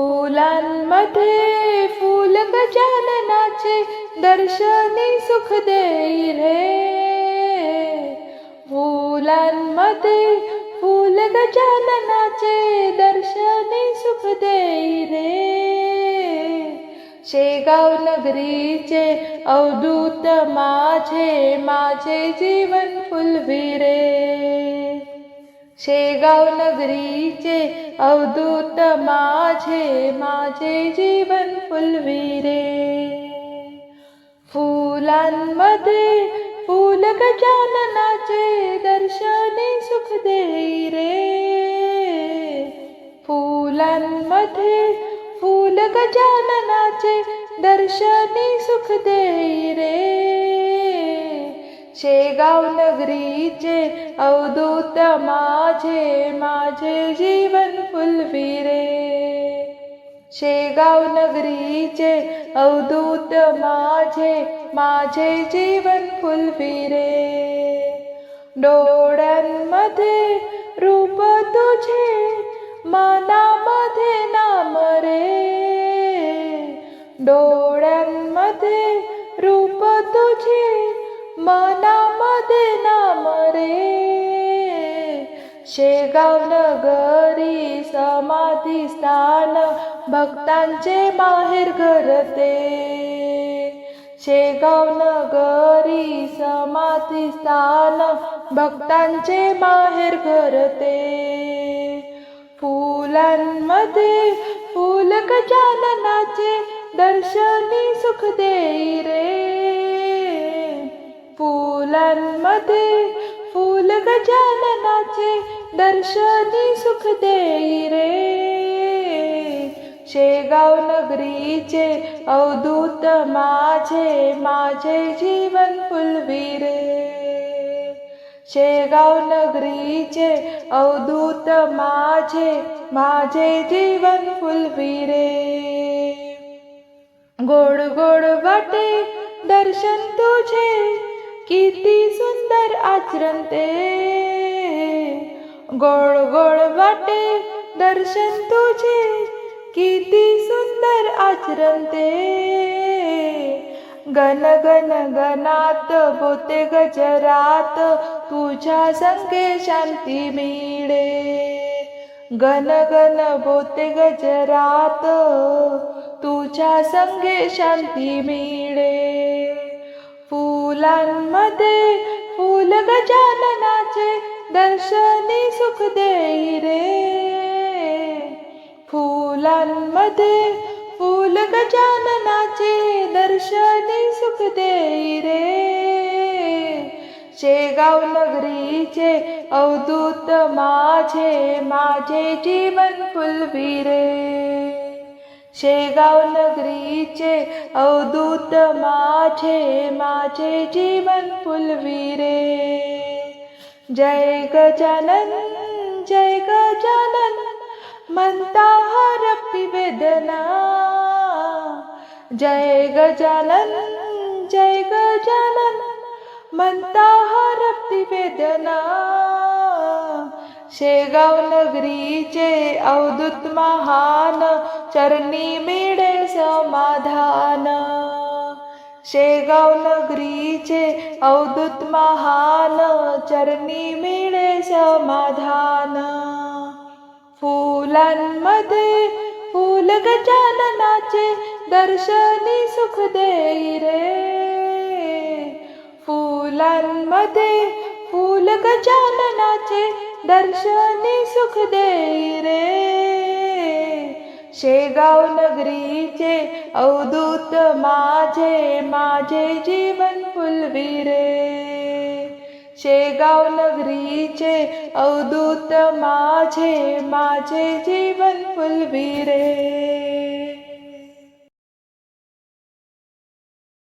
फुलांमध्ये फुल गजाननाचे दर्शनी सुख देई रे. फुलांमध्ये फुल गजाननाचे दर्शनी सुख देई रे. शेगाव नगरीचे अवधूत माझे माझे जीवन फुलविरे. शेगाव नगरीचे अवधूत माझे माझे जीवन फुलविरे. फुलांमध्ये फुल गजाननाचे दर्शनी सुख देई रे फुलांमध्ये फुल गजाननाचे दर्शनी सुख देई रे शेगाव नगरीचे अवधूत माझे माझे जीवन फुलविरे. शेगाव नगरीचे अवधूत माझे माझे जीवन फुलविरे. डोळ्यांमध्ये रूप तुझे मनामध्ये नाम रे. डोळ्यांमध्ये रूप तुझे मनामध्ये नाम रे. शेगाव नगरी समाधी स्थान भक्तांचे माहेर घरते शेगाव नगरी समाधी स्थान भक्तांचे माहेर घरते फुलांमध्ये फुलक गजाननाचे दर्शनी सुख देई रे. फुलांमध्ये फुल गजाननाचे दर्शनी सुख देई रे. शेगाव नगरीचे अवधूत माझे माझे जीवन फुलविरे. शेगाव नगरीचे अवधूत माझे माझे जीवन फुलविरे. गोड गोड वाटे दर्शन तुझे किती सुंदर आचरण ते. गोड गोड वाटे दर्शन तुझे. किती सुंदर आचरण ते. गण गण गणात बोते गजरात. तुझ्या संगे शांती मिळे. गण गण बोते गजरात. तुझ्या संगे शांती मिळे. फुलांमध्ये फुल गजाननाचे दर्शनी सुख देई रे. फुलांमध्ये फुल गजाननाचे दर्शनी सुख देई रे. शेगाव नगरीचे अवधूत माझे माझे जीवन फुलविरे. शेगाव नगरीचे अवधूत माझे माझे जीवन फुलवीरे. जय गजानन जय गजानन म्हणता हरपी वेदना. जय गजानन जय गजानन म्हणता हरपी वेदना. शेगाव नगरीचे अवधूत महान चरणी मिळे समाधान. शेगाव नगरीचे अवधूत महान चरणी मिळे समाधान. फुलांमध्ये फुल गजाननाचे दर्शनी सुख देई रे. फुलांमध्ये फुल गजाननाचे दर्शनी सुख देई रे. शेगाव नगरीचे अवधूत माझे माझे जीवन फुलविरे. शेगाव नगरीचे अवधूत माझे माझे जीवन फुलविरे.